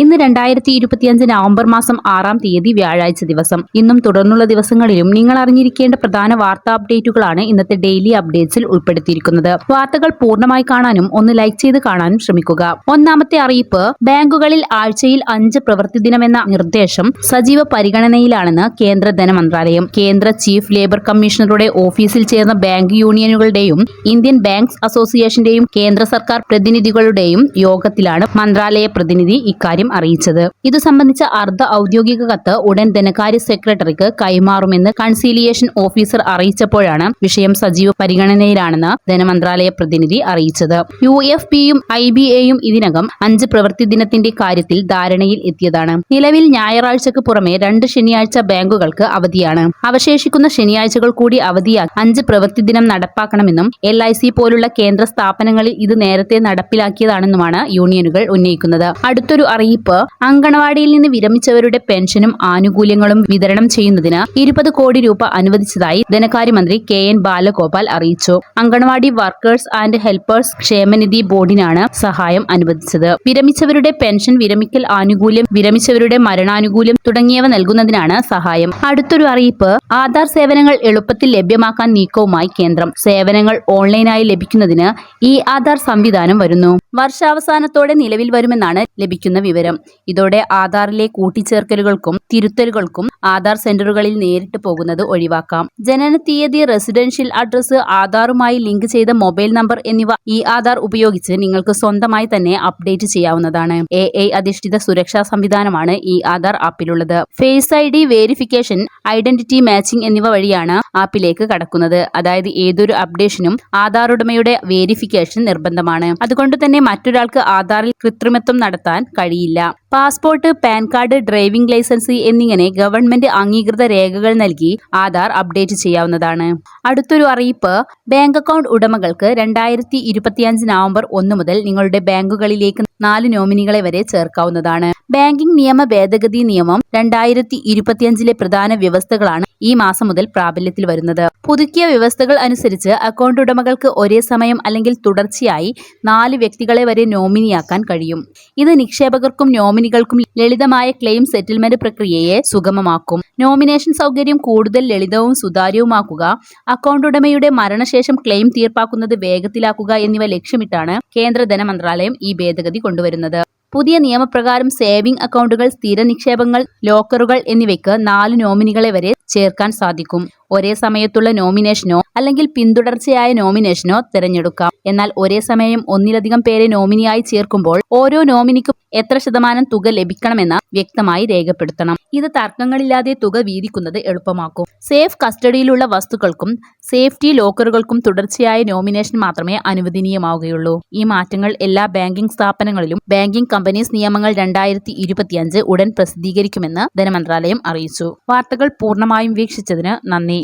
ഇന്ന് രണ്ടായിരത്തി ഇരുപത്തിയഞ്ച് നവംബർ മാസം ആറാം തീയതി വ്യാഴാഴ്ച ദിവസം. ഇന്നും തുടർന്നുള്ള ദിവസങ്ങളിലും നിങ്ങൾ അറിഞ്ഞിരിക്കേണ്ട പ്രധാന വാർത്താ അപ്ഡേറ്റുകളാണ് ഇന്നത്തെ ഡെയിലി അപ്ഡേറ്റ്സിൽ ഉൾപ്പെടുത്തിയിരിക്കുന്നത്. വാർത്തകൾ പൂർണമായി കാണാനും ഒന്ന് ലൈക്ക് ചെയ്ത് കാണാനും ശ്രമിക്കുക. ഒന്നാമത്തെ അറിയിപ്പ് ബാങ്കുകളിൽ ആഴ്ചയിൽ അഞ്ച് പ്രവൃത്തി ദിനമെന്ന നിർദ്ദേശം സജീവ പരിഗണനയിലാണെന്ന് കേന്ദ്ര ധനമന്ത്രാലയം. കേന്ദ്ര ചീഫ് ലേബർ കമ്മീഷണറുടെ ഓഫീസിൽ ചേർന്ന ബാങ്ക് യൂണിയനുകളുടെയും ഇന്ത്യൻ ബാങ്ക്സ് അസോസിയേഷന്റെയും കേന്ദ്ര സർക്കാർ പ്രതിനിധികളുടെയും യോഗത്തിലാണ് മന്ത്രാലയ പ്രതിനിധി ഇക്കാര്യം അറിയിച്ചത്. ഇതു സംബന്ധിച്ച അർദ്ധ ഔദ്യോഗിക കത്ത് ഉടൻ ധനകാര്യ സെക്രട്ടറിക്ക് കൈമാറുമെന്ന് കൺസീലിയേഷൻ ഓഫീസർ അറിയിച്ചപ്പോഴാണ് വിഷയം സജീവ പരിഗണനയിലാണെന്ന് ധനമന്ത്രാലയ പ്രതിനിധി അറിയിച്ചത്. യു എഫ് പിയും ഐ ബി എയും ഇതിനകം അഞ്ച് പ്രവൃത്തി ദിനത്തിന്റെ കാര്യത്തിൽ ധാരണയിൽ എത്തിയതാണ്. നിലവിൽ ഞായറാഴ്ചക്ക് പുറമെ രണ്ട് ശനിയാഴ്ച ബാങ്കുകൾക്ക് അവധിയാണ്. അവശേഷിക്കുന്ന ശനിയാഴ്ചകൾ കൂടി അവധിയാക്കി അഞ്ച് പ്രവൃത്തി ദിനം നടപ്പാക്കണമെന്നും എൽ ഐ സി പോലുള്ള കേന്ദ്ര സ്ഥാപനങ്ങളിൽ ഇത് നേരത്തെ നടപ്പിലാക്കിയതാണെന്നുമാണ് യൂണിയനുകൾ ഉന്നയിക്കുന്നത്. അടുത്തൊരു അറിയിപ്പ് അങ്കണവാടിയിൽ നിന്ന് വിരമിച്ചവരുടെ പെൻഷനും ആനുകൂല്യങ്ങളും വിതരണം ചെയ്യുന്നതിന് ഇരുപത് കോടി രൂപ അനുവദിച്ചതായി ധനകാര്യമന്ത്രി കെ എൻ ബാലഗോപാൽ അറിയിച്ചു. അങ്കണവാടി വർക്കേഴ്സ് ആൻഡ് ഹെൽപ്പേഴ്സ് ക്ഷേമനിധി ബോർഡിനാണ് സഹായം അനുവദിച്ചത്. വിരമിച്ചവരുടെ പെൻഷൻ വിരമിക്കൽ ആനുകൂല്യം വിരമിച്ചവരുടെ മരണാനുകൂല്യം തുടങ്ങിയവ നൽകുന്നതിനാണ് സഹായം. അടുത്തൊരു അറിയിപ്പ് ആധാർ സേവനങ്ങൾ എളുപ്പത്തിൽ ലഭ്യമാക്കാൻ നീക്കവുമായി കേന്ദ്രം. സേവനങ്ങൾ ഓൺലൈനായി ലഭിക്കുന്നതിന് ഈ ആധാർ സംവിധാനം വരുന്നു. വർഷാവസാനത്തോടെ നിലവിൽ വരുമെന്നാണ് ലഭിക്കുന്ന വിവരം. ഇതോടെ ആധാറിലെ കൂട്ടിച്ചേർക്കലുകൾക്കും തിരുത്തലുകൾക്കും ആധാർ സെന്ററുകളിൽ നേരിട്ട് പോകുന്നത് ഒഴിവാക്കാം. ജനന തീയതി റെസിഡൻഷ്യൽ അഡ്രസ് ആധാറുമായി ലിങ്ക് ചെയ്ത മൊബൈൽ നമ്പർ എന്നിവ ഈ ആധാർ ഉപയോഗിച്ച് നിങ്ങൾക്ക് സ്വന്തമായി തന്നെ അപ്ഡേറ്റ് ചെയ്യാവുന്നതാണ്. എ ഐ അധിഷ്ഠിത സുരക്ഷാ സംവിധാനമാണ് ഈ Aadhaar ആപ്പിലുള്ളത്. Face I D verification identity matching എന്നിവ വഴിയാണ് ആപ്പിലേക്ക് കടക്കുന്നത്. അതായത് ഏതൊരു അപ്ഡേഷനും ആധാർ ഉടമയുടെ വേരിഫിക്കേഷൻ നിർബന്ധമാണ്. അതുകൊണ്ട് തന്നെ മറ്റൊരാൾക്ക് ആധാറിൽ കൃത്രിമത്വം നടത്താൻ കഴിയില്ല. Passport PAN card driving licence എന്നിങ്ങനെ ഗവൺമെന്റ് അംഗീകൃത രേഖകൾ നൽകി ആധാർ അപ്ഡേറ്റ് ചെയ്യാവുന്നതാണ്. അടുത്തൊരു അറിയിപ്പ്. ബാങ്ക് അക്കൗണ്ട് ഉടമകൾക്ക് രണ്ടായിരത്തി ഇരുപത്തിയഞ്ച് നവംബർ ഒന്ന് മുതൽ നിങ്ങളുടെ ബാങ്കുകളിലേക്ക് നാല് നോമിനികളെ വരെ ചേർക്കാവുന്നതാണ്. ബാങ്കിംഗ് നിയമ ഭേദഗതി നിയമം രണ്ടായിരത്തി ഇരുപത്തിയഞ്ചിലെ പ്രധാന വ്യവസ്ഥകളാണ് ഈ മാസം മുതൽ പ്രാബല്യത്തിൽ വരുന്നത്. പുതുക്കിയ വ്യവസ്ഥകൾ അനുസരിച്ച് അക്കൗണ്ട് ഉടമകൾക്ക് ഒരേ സമയം അല്ലെങ്കിൽ തുടർച്ചയായി നാല് വ്യക്തികളെ വരെ നോമിനിയാക്കാൻ കഴിയും. ഇത് നിക്ഷേപകർക്കും നോമിനികൾക്കും ലളിതമായ ക്ലെയിം സെറ്റിൽമെന്റ് പ്രക്രിയയെ സുഗമമാക്കും. നോമിനേഷൻ സൗകര്യം കൂടുതൽ ലളിതവും സുതാര്യവുമാക്കുക അക്കൗണ്ട് ഉടമയുടെ മരണശേഷം ക്ലെയിം തീർപ്പാക്കുന്നത് വേഗത്തിലാക്കുക എന്നിവ ലക്ഷ്യമിട്ടാണ് കേന്ദ്ര ധനമന്ത്രാലയം ഈ ഭേദഗതി കൊണ്ടുവരുന്നത്. പുതിയ നിയമപ്രകാരം സേവിംഗ് അക്കൗണ്ടുകൾ സ്ഥിര നിക്ഷേപങ്ങൾ ലോക്കറുകൾ എന്നിവയ്ക്ക് നാല് നോമിനികളെ വരെ ചേർക്കാൻ സാധിക്കും. ഒരേ സമയത്തുള്ള നോമിനേഷനോ അല്ലെങ്കിൽ പിന്തുടർച്ചയായ നോമിനേഷനോ തിരഞ്ഞെടുക്കാം. എന്നാൽ ഒരേ സമയം ഒന്നിലധികം പേരെ നോമിനിയായി ചേർക്കുമ്പോൾ ഓരോ നോമിനിക്കും എത്ര ശതമാനം തുക ലഭിക്കണമെന്ന് വ്യക്തമായി രേഖപ്പെടുത്തണം. ഇത് തർക്കങ്ങളില്ലാതെ തുക വീതിക്കുന്നത് എളുപ്പമാക്കും. സേഫ് കസ്റ്റഡിയിലുള്ള വസ്തുക്കൾക്കും സേഫ്റ്റി ലോക്കറുകൾക്കും തുടർച്ചയായ നോമിനേഷൻ മാത്രമേ അനുവദനീയമാവുകയുള്ളൂ. ഈ മാറ്റങ്ങൾ എല്ലാ ബാങ്കിംഗ് സ്ഥാപനങ്ങളിലും ബാങ്കിംഗ് കമ്പനീസ് നിയമങ്ങൾ രണ്ടായിരത്തി ഇരുപത്തിയഞ്ച് ഉടൻ പ്രസിദ്ധീകരിക്കുമെന്ന് ധനമന്ത്രാലയം അറിയിച്ചു. വാർത്തകൾ പൂർണമായും വീക്ഷിച്ചതിന് നന്ദി.